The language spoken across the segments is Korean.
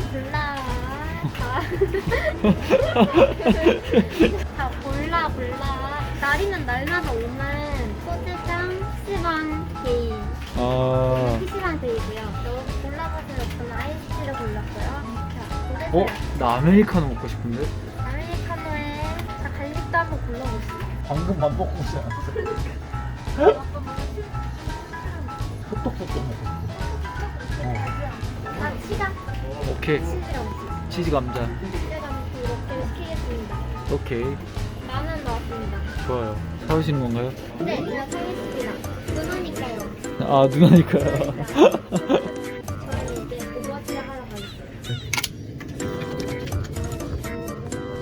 골라 골라. 다 골라 골라. 날이면 날마다 오는 소주장 PC방 데이. 아, PC방 데이고요. 너 골라보세요. 저는 아이스를 골랐고요. 자. 어? 나 아메리카노 먹고 싶은데? 아메리카노에 자, 갈릭도 한번 골라보세요. 방금 밥 먹고 오지 않았어? 소떡소떡 먹었어. 아, 치가 오케이. 치즈랑 치즈 감자. 이렇게 시키겠습니다. 오케이. 만원 나왔습니다. 좋아요. 사오시는 건가요? 네, 제가 사겠습니다. 누나니까요. 아, 누나니까요. 저는 이제 오버워치 하러 가겠습니다.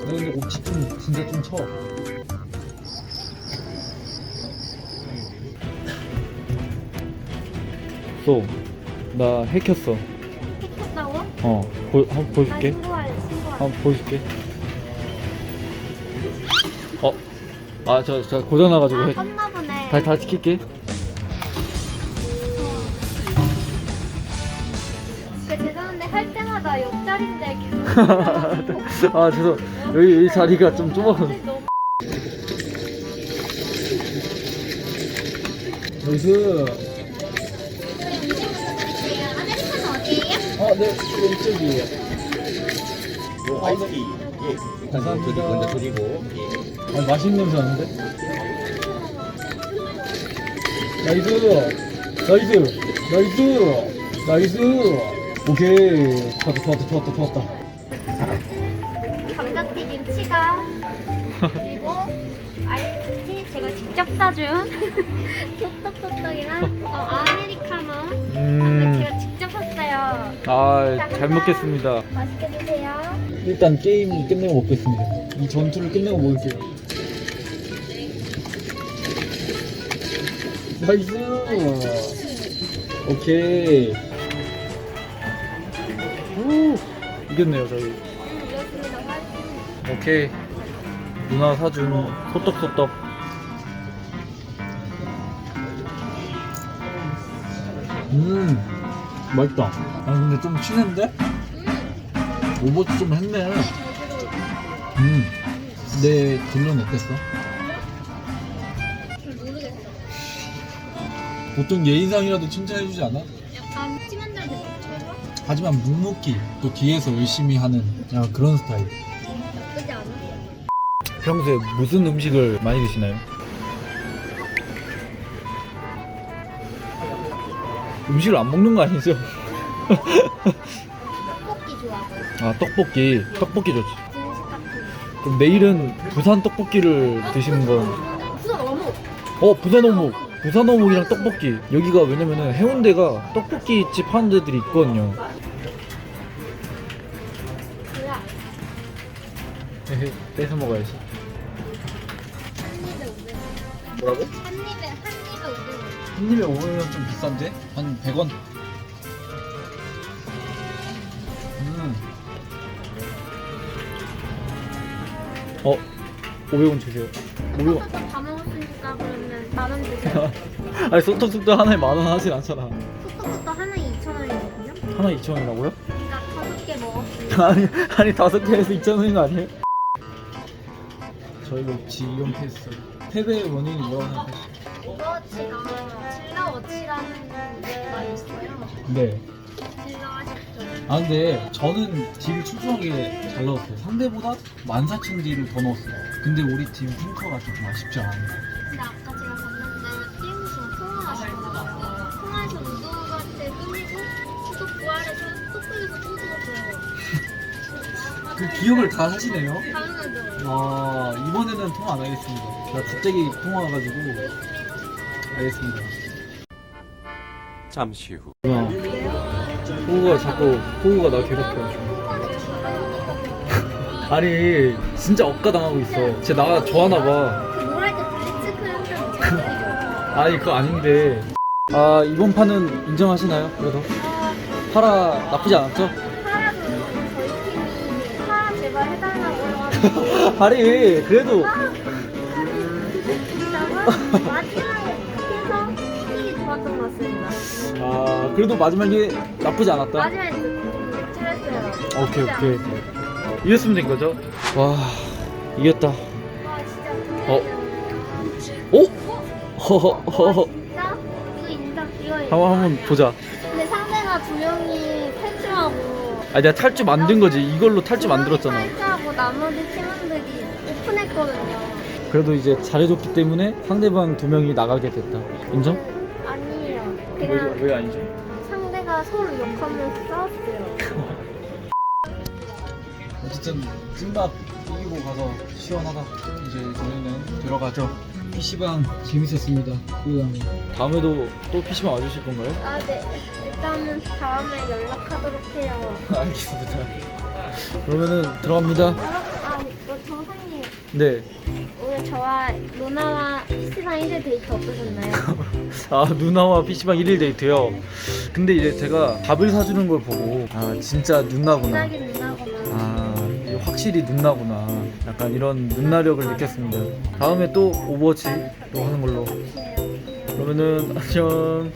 너 근데 옷이 좀, 진짜 좀 쳐. 쏘, 나 해켰어. 어, 보, 한번 나 보여줄게. 신고할래. 한번 보여줄게. 어, 아, 저, 저 고장나가지고 아, 해. 보네. 다시, 다시 킬게. 그 죄송한데 할 때마다 옆자리인데 계속 아, 죄송. 여기 이 자리가 좀 좁아서. 너무 아, 네, 왼쪽이에요. 요 아이스티 예. 감사합니다. 먼저 드리고 예. 아, 맛있는 냄새 나는데? 나이스! 나이스! 나이스! 나이스! 오케이. 좋았다, 좋았다, 좋았다, 좋았다. 감자튀김 치가 그리고 아이스티 제가 직접 사준 소떡소떡이랑 어, 아메리카노 감자 음. 제가 아, 잘 먹겠습니다. 맛있게 드세요 일단 게임 끝내고 먹겠습니다. 이 전투를 끝내고 먹을게요. 나이스! 오케이. 오, 이겼네요, 저희. 오케이. 누나 사준 소떡소떡. 음, 맛있다. 아, 근데 좀 치는데? 오버치 좀 했네. 음, 내 딜런 어땠어? 모르겠어 보통 예인상이라도 칭찬해주지 않아? 약간 찜한 날 됐어 하지만 묵묵히 또 뒤에서 열심히 하는 야, 그런 스타일. 나쁘지 않아 평소에 무슨 음식을 많이 드시나요? 음식을 안 먹는 거 아니죠? 떡볶이 좋아하고 아 떡볶이. 떡볶이 좋지. 분식 같은 그럼 내일은 부산 떡볶이를 드시는 건 거 부산 어묵. 어 부산 어묵. 부산 어묵이랑 떡볶이. 여기가 왜냐면은 해운대가 떡볶이 집 하는 데들이 있거든요. 뭐야? 뺏어 먹어야지. 한 입에 500원 뭐라고? 한 입에 한 입에 500원 한 입에 500원 좀 비싼데? 한 100원 음. 어 500원 주세요 500원 소떡 다 먹었으니까 그러면 만 원 주세요 아니 소떡소떡 하나에 만 원 하진 않잖아 소떡소떡 하나에 2,000원이거든요 하나 2,000원이라고요? 그러니까 다섯 개 먹었으니까 아니 아니 다섯 개에서 2,000원인 거 아니에요? 저희가 지연 패스 패배의 원인이 뭐라고 생각하시죠? 오버워치가 질러 워치라는 데가 있어요 네. 아셨죠? 아 근데 저는 딜을 출중하게 잘 넣었어요. 상대보다 14,000 딜을 더 넣었어요. 근데 우리 팀 탱커가 조금 아쉽지 않았나. 근데 아까 제가 봤는데 TMC가 통화하시더라고요 통화해서 우두한테 끌리고 수도 부활해서 또 끌리고 또 죽었어요 그 기억을 다 하시네요. 당연하죠 와 이번에는 통화 안 하겠습니다. 제가 갑자기 통화 와가지고 알겠습니다. 잠시 후 누나 호구가 자꾸 호구가 나 괴롭혀. 아니 진짜 억가당하고 있어. 쟤 나 좋아하나 봐. 뭐랄 블리츠 잘들이죠 아니 그거 아닌데. 아 이번 판은 인정하시나요? 그래도 파라 나쁘지 않았죠? 파라도 저희 팀이 파라 제발 해달라고 해가지고 아니 그래도 파라 진짜가 마지막에 해서 힘이 같습니다 아 그래도 마지막에 나쁘지 않았다. 마지막에 좀 잘했어요 오케이 오케이 이겼으면 된 거죠? 와 이겼다 와 진짜 어? 오? 진짜? 이거 인정 이거 인정. 한번 한번 보자 근데 상대가 두 명이 탈출하고 아 내가 탈주 만든 거지 이걸로 탈주 만들었잖아 탈출하고 나머지 팀원들이 오픈했거든요. 그래도 이제 잘해줬기 때문에 상대방 두 명이 나가게 됐다 인정? 그냥 왜 아니죠? 상대가 서로 욕하면서 싸웠어요. 어쨌든 찜밥 이기고 가서 시원하다 이제 저희는 들어가죠 PC방 재밌었습니다 다음에도 또 PC방 와주실 건가요? 아 네. 일단은 다음에 연락하도록 해요. 알겠습니다 그러면은 들어갑니다 아, 네. 오늘 저와 로나와 PC방 1일 데이트 어떠셨나요? 아 누나와 PC방 1일 데이트요? 근데 이제 제가 밥을 사주는 걸 보고 아 진짜 누나구나. 누나긴 누나구나. 아 이게 확실히 누나구나. 약간 이런 누나력을 느꼈습니다. 다음에 또 오버워치 또 하는 걸로. 네. 그러면은 안녕